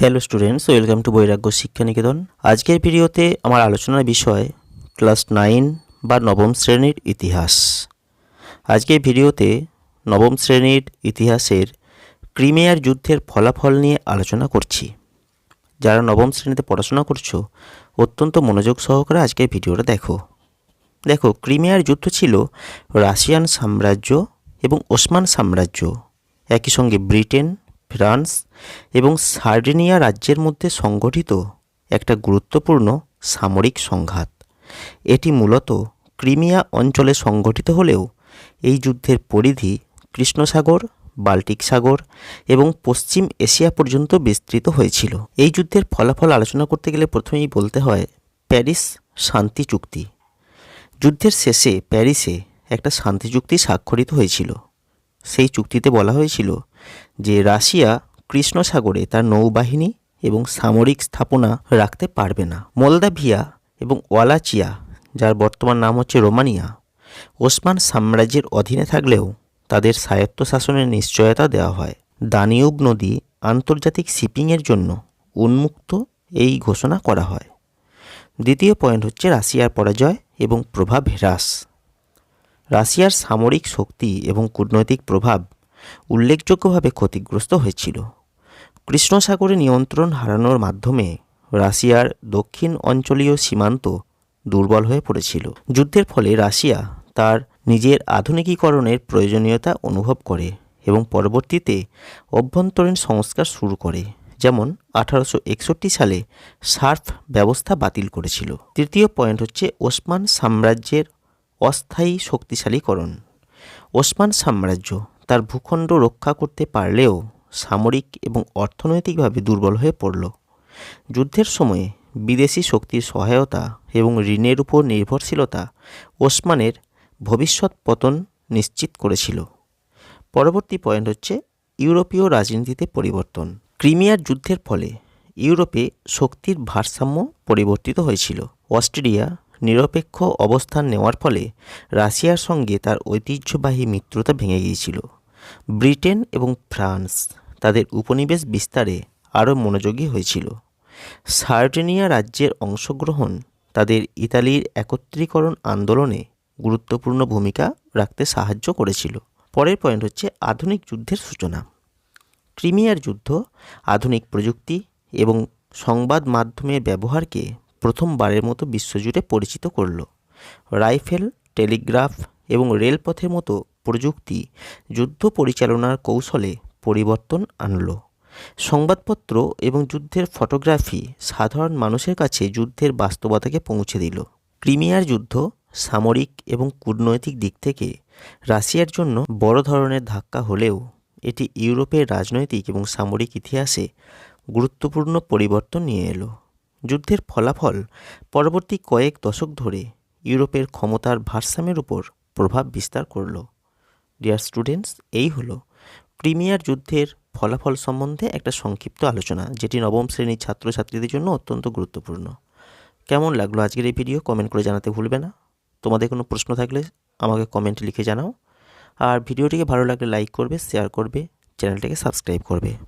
Hello students welcome to বৈরাগ্য শিক্ষা নিকেতন আজকের ভিডিওতে আমার আলোচনার বিষয় ক্লাস নাইন বা নবম শ্রেণির ইতিহাস। আজকের ভিডিওতে নবম শ্রেণির ইতিহাসের ক্রিমিয়ার যুদ্ধের ফলাফল নিয়ে আলোচনা করছি। যারা নবম শ্রেণীতে পড়াশোনা করছ, অত্যন্ত মনোযোগ সহকারে আজকের ভিডিওটা দেখো। দেখো, ক্রিমিয়ার যুদ্ধ ছিল রাশিয়ান সাম্রাজ্য এবং ওসমান সাম্রাজ্য। একই সঙ্গে ব্রিটেন ফ্রান্স এবং সার্ডিনিয়া রাজ্যের মধ্যে সংগঠিত একটা গুরুত্বপূর্ণ সামরিক সংঘাত। এটি মূলত ক্রিমিয়া অঞ্চলে সংগঠিত হলেও এই যুদ্ধের পরিধি কৃষ্ণসাগর, বাল্টিক সাগর এবং পশ্চিম এশিয়া পর্যন্ত বিস্তৃত হয়েছিল। এই যুদ্ধের ফলাফল আলোচনা করতে গেলে প্রথমেই বলতে হয় প্যারিস শান্তি চুক্তি। যুদ্ধের শেষে প্যারিসে একটা শান্তি চুক্তি স্বাক্ষরিত হয়েছিল। সেই চুক্তিতে বলা হয়েছিল যে রাশিয়া কৃষ্ণসাগরে তার নৌবাহিনী এবং সামরিক স্থাপনা রাখতে পারবে না। মোলদাভিয়া এবং ওয়ালাচিয়া, যার বর্তমান নাম হচ্ছে রোমানিয়া, ওসমান সাম্রাজ্যের অধীনে থাকলেও তাদের স্বায়ত্তশাসনের নিশ্চয়তা দেওয়া হয়। দানিউব নদী আন্তর্জাতিক শিপিংয়ের জন্য উন্মুক্ত এই ঘোষণা করা হয়। দ্বিতীয় পয়েন্ট হচ্ছে রাশিয়ার পরাজয় এবং প্রভাব হ্রাস। রাশিয়ার সামরিক শক্তি এবং কূটনৈতিক প্রভাব উল্লেখযোগ্যভাবে ক্ষতিগ্রস্ত হয়েছিল। কৃষ্ণসাগরে নিয়ন্ত্রণ হারানোর মাধ্যমে রাশিয়ার দক্ষিণ অঞ্চলীয় সীমান্ত দুর্বল হয়ে পড়েছিল। যুদ্ধের ফলে রাশিয়া তার নিজের আধুনিকীকরণের প্রয়োজনীয়তা অনুভব করে এবং পরবর্তীতে অভ্যন্তরীণ সংস্কার শুরু করে, যেমন আঠারোশো একষট্টি সালে সার্ফ ব্যবস্থা বাতিল করেছিল। তৃতীয় পয়েন্ট হচ্ছে ওসমান সাম্রাজ্যের অস্থায়ী শক্তিশালীকরণ। ওসমান সাম্রাজ্য তার ভূখণ্ড রক্ষা করতে পারলেও সামরিক এবং অর্থনৈতিকভাবে দুর্বল হয়ে পড়ল। যুদ্ধের সময়ে বিদেশি শক্তির সহায়তা এবং ঋণের উপর নির্ভরশীলতা ওসমানের ভবিষ্যৎ পতন নিশ্চিত করেছিল। পরবর্তী পয়েন্ট হচ্ছে ইউরোপীয় রাজনীতিতে পরিবর্তন। ক্রিমিয়ার যুদ্ধের ফলে ইউরোপে শক্তির ভারসাম্য পরিবর্তিত হয়েছিল। অস্ট্রেলিয়া নিরপেক্ষ অবস্থান নেওয়ার ফলে রাশিয়ার সঙ্গে তার ঐতিহ্যবাহী মিত্রতা ভেঙে গিয়েছিল। ব্রিটেন এবং ফ্রান্স তাদের উপনিবেশ বিস্তারে আরও মনোযোগী হয়েছিল। সার্টেনিয়া রাজ্যের অংশগ্রহণ তাদের ইতালির একত্রীকরণ আন্দোলনে গুরুত্বপূর্ণ ভূমিকা রাখতে সাহায্য করেছিল। পরের পয়েন্ট হচ্ছে আধুনিক যুদ্ধের সূচনা। ক্রিমিয়ার যুদ্ধ, আধুনিক প্রযুক্তি এবং সংবাদ মাধ্যমের ব্যবহারকে প্রথমবারের মতো বিশ্বজুড়ে পরিচিত করল। রাইফেল, টেলিগ্রাফ এবং রেলপথের মতো প্রযুক্তি যুদ্ধ পরিচালনার কৌশলে পরিবর্তন আনলো। সংবাদপত্র এবং যুদ্ধের ফটোগ্রাফি সাধারণ মানুষের কাছে যুদ্ধের বাস্তবতাকে পৌঁছে দিল। ক্রিমিয়ার যুদ্ধ সামরিক এবং কূটনৈতিক দিক থেকে রাশিয়ার জন্য বড় ধরনের ধাক্কা হলেও এটি ইউরোপের রাজনৈতিক এবং সামরিক ইতিহাসে গুরুত্বপূর্ণ পরিবর্তন নিয়ে এলো। যুদ্ধের ফলাফল পরবর্তী কয়েক দশক ধরে ইউরোপের ক্ষমতার ভারসাম্যের উপর প্রভাব বিস্তার করল। ডিয়ার স্টুডেন্টস এই হলো প্রিমিয়ার যুদ্ধের ফলাফল সম্বন্ধে একটা সংক্ষিপ্ত আলোচনা, যেটি নবম শ্রেণির ছাত্রছাত্রীদের জন্য অত্যন্ত গুরুত্বপূর্ণ। কেমন লাগল আজকের এই ভিডিও কমেন্ট করে জানাতে ভুলবে না। তোমাদের কোনো প্রশ্ন থাকলে আমাকে কমেন্ট লিখে জানাও। আর ভিডিওটিকে ভালো লাগলে লাইক করবে শেয়ার করবে চ্যানেলটাকে সাবস্ক্রাইব করবে।